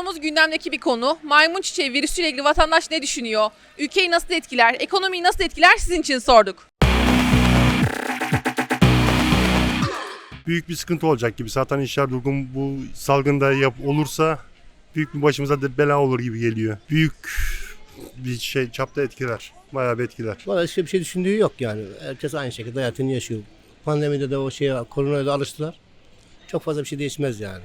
Konumuz gündemdeki bir konu. Maymun çiçeği virüsüyle ilgili vatandaş ne düşünüyor? Ülkeyi nasıl etkiler? Ekonomiyi nasıl etkiler? Sizin için sorduk. büyük bir sıkıntı olacak gibi. Zaten işler durgun bu salgında yap olursa büyük bir başımıza da bela olur gibi geliyor. Büyük bir şey çapta etkiler. Bayağı bir etkiler. Valla hiçbir şey düşündüğü yok yani. Herkes aynı şekilde hayatını yaşıyor. Pandemide de o şeye, koronaya da alıştılar. Çok fazla bir şey değişmez yani.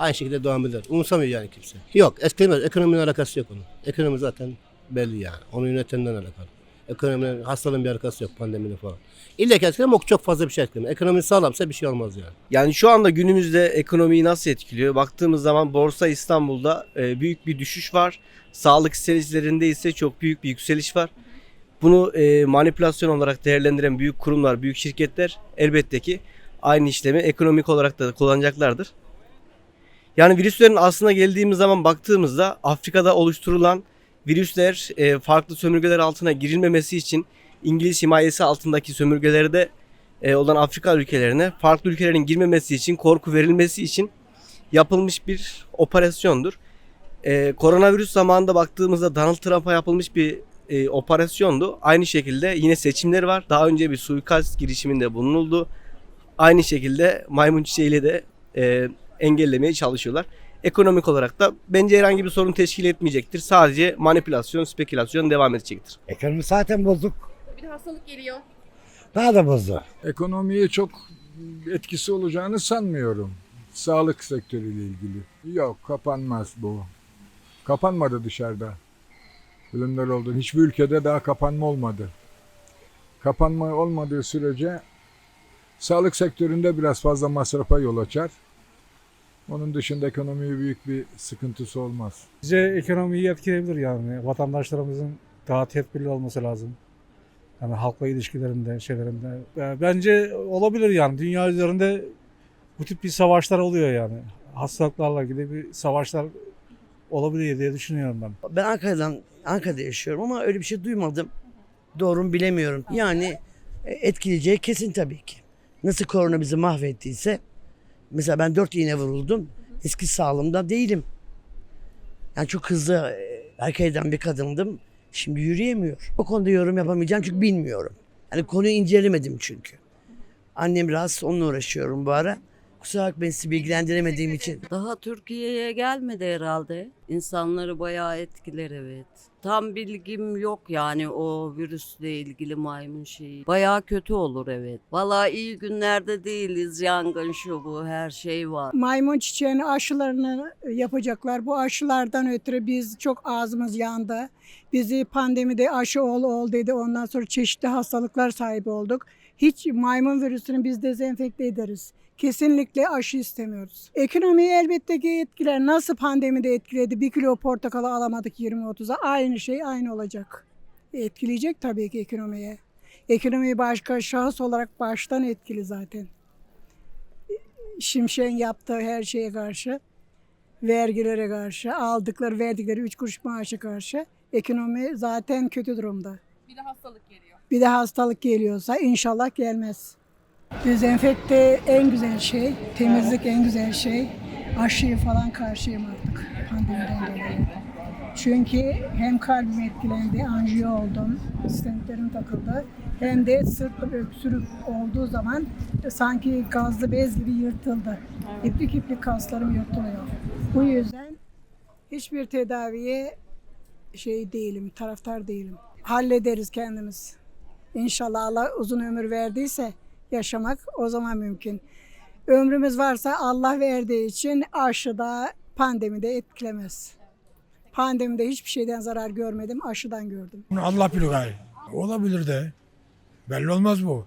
Aynı şekilde devam eder. Umursamıyor yani kimse. Yok, etkilemez. Ekonominin alakası yok onun. Ekonomi zaten belli yani. Onu yönetenden alakalı. Ekonominin hastalığın bir alakası yok pandeminin falan. İlla ki etkiler ama çok fazla bir şey etkilemez. Ekonomi sağlamsa bir şey olmaz yani. Yani şu anda günümüzde ekonomiyi nasıl etkiliyor? Baktığımız zaman Borsa İstanbul'da e, büyük bir düşüş var. Sağlık hisselerinde ise çok büyük bir yükseliş var. Bunu e, manipülasyon olarak değerlendiren büyük kurumlar, büyük şirketler elbette ki aynı işlemi ekonomik olarak da kullanacaklardır. Yani virüslerin aslına geldiğimiz zaman baktığımızda Afrika'da oluşturulan virüsler e, farklı sömürgeler altına girilmemesi için İngiliz himayesi altındaki sömürgelerde e, olan Afrika ülkelerine farklı ülkelerin girmemesi için, korku verilmesi için yapılmış bir operasyondur. E, koronavirüs zamanında baktığımızda Donald Trump'a yapılmış bir e, operasyondu. Aynı şekilde yine seçimleri var. Daha önce bir suikast girişiminde bulunuldu. Aynı şekilde maymun çiçeğiyle de e, engellemeye çalışıyorlar. Ekonomik olarak da bence herhangi bir sorun teşkil etmeyecektir. Sadece manipülasyon, spekülasyon devam edecektir. Ekonomi zaten bozduk. Bir de hastalık geliyor. Daha da bozdu. ekonomiye çok etkisi olacağını sanmıyorum. Sağlık sektörüyle ilgili. Yok kapanmaz bu. Kapanmadı dışarıda. Ölümler oldu. Hiçbir ülkede daha kapanma olmadı. Kapanma olmadığı sürece sağlık sektöründe biraz fazla masrafa yol açar. Onun dışında ekonomiye büyük bir sıkıntısı olmaz. Bize ekonomiyi etkileyebilir yani. Vatandaşlarımızın daha tedbirli olması lazım. Yani halkla ilişkilerinde, şeylerinde. Bence olabilir yani. Dünya üzerinde bu tip bir savaşlar oluyor yani. Hastalıklarla ilgili bir savaşlar olabilir diye düşünüyorum ben. Ben Ankara'dan Ankara'da yaşıyorum ama öyle bir şey duymadım. Doğru mu bilemiyorum. Yani e, etkileyeceği kesin tabii ki. Nasıl korona bizi mahvettiyse mesela ben dört iğne vuruldum. Eski sağlığımda değilim. Yani çok hızlı e, hareket eden bir kadındım. Şimdi yürüyemiyor. O konuda yorum yapamayacağım çünkü bilmiyorum. Yani konuyu incelemedim çünkü. Annem rahatsız onunla uğraşıyorum bu ara. Kusura bakmayın sizi bilgilendiremediğim için. Daha Türkiye'ye gelmedi herhalde. İnsanları bayağı etkiler evet. Tam bilgim yok yani o virüsle ilgili maymun şeyi. Bayağı kötü olur evet. Vallahi iyi günlerde değiliz. Yangın şu bu her şey var. maymun çiçeğinin aşılarını yapacaklar. Bu aşılardan ötürü biz çok ağzımız yandı. Bizi pandemide aşı ol ol dedi. Ondan sonra çeşitli hastalıklar sahibi olduk. Hiç maymun virüsünü biz dezenfekte ederiz. Kesinlikle aşı istemiyoruz. Ekonomiyi elbette ki etkiler. Nasıl pandemide etkiledi? Bir kilo portakalı alamadık 20-30'a. Aynı şey aynı olacak. Etkileyecek tabii ki ekonomiye. Ekonomi başka şahıs olarak baştan etkili zaten. Şimşek'in yaptığı her şeye karşı, vergilere karşı, aldıkları verdikleri üç kuruş maaşa karşı ekonomi zaten kötü durumda. Bir de hastalık geliyor. Bir de hastalık geliyorsa inşallah gelmez. Dezenfekte en güzel şey, temizlik en güzel şey. Aşıyı falan karşıyım artık pandemiden dolayı. Çünkü hem kalbim etkilendi, anjiyo oldum, stentlerim takıldı. Hem de sırt öksürük olduğu zaman sanki gazlı bez gibi yırtıldı. İplik iplik kaslarım yırtılıyor. Bu yüzden hiçbir tedaviye şey değilim, taraftar değilim. Hallederiz kendimiz. İnşallah Allah uzun ömür verdiyse yaşamak o zaman mümkün. Ömrümüz varsa Allah verdiği için aşıda pandemide etkilemez. Pandemide hiçbir şeyden zarar görmedim, aşıdan gördüm. Bunu Allah bilir gayri. Olabilir de. Belli olmaz bu.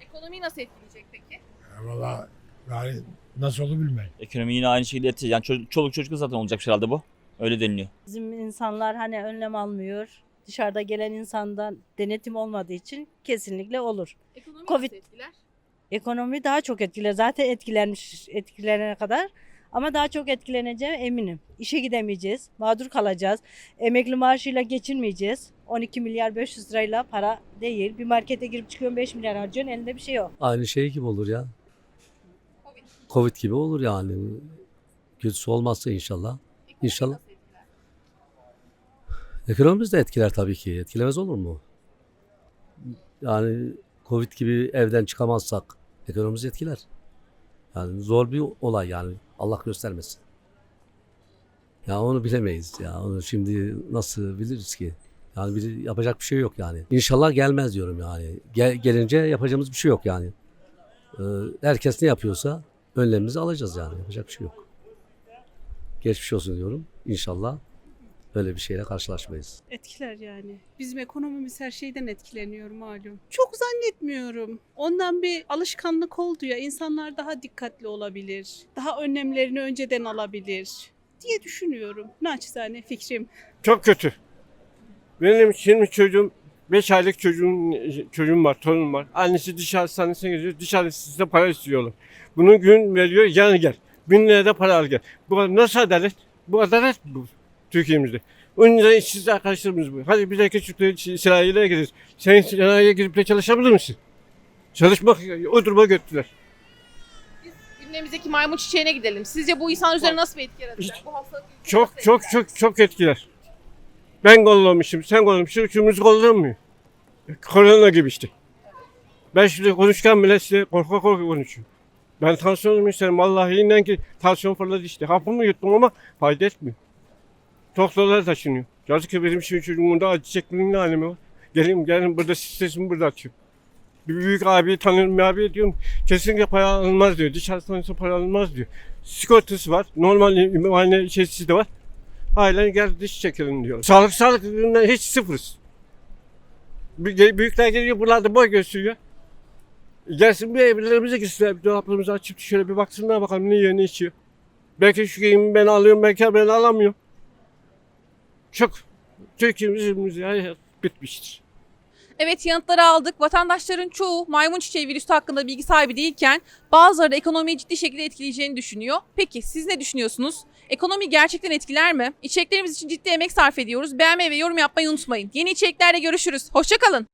Ekonomiyi nasıl etkileyecek peki? Ya Valla gayri nasıl olur bilmem. Ekonomi yine aynı şekilde etkileyecek. Yani çocuk, çoluk çocuk zaten olacak herhalde bu. Öyle deniliyor. Bizim insanlar hani önlem almıyor. Dışarıda gelen insandan denetim olmadığı için kesinlikle olur. Ekonomi Covid- etkiler? Ekonomi daha çok etkiler. Zaten etkilenmiş etkilenene kadar. Ama daha çok etkileneceğim eminim. İşe gidemeyeceğiz, mağdur kalacağız. Emekli maaşıyla geçinmeyeceğiz. 12 milyar 500 lirayla para değil. Bir markete girip çıkıyorsun 5 milyar harcıyorsun elinde bir şey yok. Aynı şey gibi olur ya. Covid. Covid gibi olur yani. Kötüsü olmazsa inşallah. İnşallah. Ekonomimiz de etkiler tabii ki. Etkilemez olur mu? Yani Covid gibi evden çıkamazsak ekonomimiz etkiler. Yani zor bir olay yani. Allah göstermesin. Ya onu bilemeyiz ya. Onu şimdi nasıl biliriz ki? Yani bir, yapacak bir şey yok yani. İnşallah gelmez diyorum yani. Gel, gelince yapacağımız bir şey yok yani. Ee, herkes ne yapıyorsa önlemimizi alacağız yani. Yapacak bir şey yok. Geçmiş olsun diyorum. İnşallah böyle bir şeyle karşılaşmayız. Etkiler yani. Bizim ekonomimiz her şeyden etkileniyor malum. Çok zannetmiyorum. Ondan bir alışkanlık oldu ya. İnsanlar daha dikkatli olabilir. Daha önlemlerini önceden alabilir diye düşünüyorum. Naçizane fikrim. Çok kötü. Benim şimdi çocuğum 5 aylık çocuğum çocuğum var, torunum var. Annesi diş hastanesine gidiyor. Diş hastanesinde para istiyorlar. Bunu gün veriyor, yarın gel. Bin liraya da para al gel. Bu nasıl adalet? Bu adalet mi bu Türkiye'mizde. Onun yüzden işsiz arkadaşlarımız bu. Hadi bir de küçükleri sanayiye gideriz. Sen sanayiye gidip de çalışabilir misin? Çalışmak, o duruma götürdüler. Gündemimizdeki maymun çiçeğine gidelim. Sizce bu insan üzerine nasıl bir etki yaratacak? Bu hastalık Çok çok çok çok etkiler. Ben kollamışım, sen kollamışsın, üçümüz kollanmıyor. Korona gibi işte. Ben şimdi konuşurken bile size korka korka konuşuyorum. Ben tansiyonum isterim. Vallahi inan ki tansiyon fırladı işte. Hapımı yuttum ama fayda etmiyor. Doktorlar taşınıyor. Yazık ki benim şimdi çocuğumun da acı çekmenin ne alemi var. Gelin gelin burada sesimi burada açıyorum. Bir büyük abi tanıyorum bir abi diyorum. Kesinlikle para alınmaz diyor. Diş hastanesinde para alınmaz diyor. Sigortası var. Normal muayene şeysi de var. Halen gel diş çekelim diyor. Sağlık sağlık hiç sıfırız. Büyükler geliyor buralarda boy gösteriyor. Gelsin bir evlerimize gitsinler. Bir dolaplarımızı açıp şöyle bir baksınlar bakalım ne yiyor ne içiyor. Belki şu giyimi ben alıyorum belki ben alamıyorum. Çok Türkiye'mizin hayat bitmiştir. Evet yanıtları aldık. Vatandaşların çoğu maymun çiçeği virüsü hakkında bilgi sahibi değilken bazıları da ekonomiyi ciddi şekilde etkileyeceğini düşünüyor. Peki siz ne düşünüyorsunuz? Ekonomi gerçekten etkiler mi? İçeriklerimiz için ciddi emek sarf ediyoruz. Beğenmeyi ve yorum yapmayı unutmayın. Yeni içeriklerle görüşürüz. Hoşçakalın.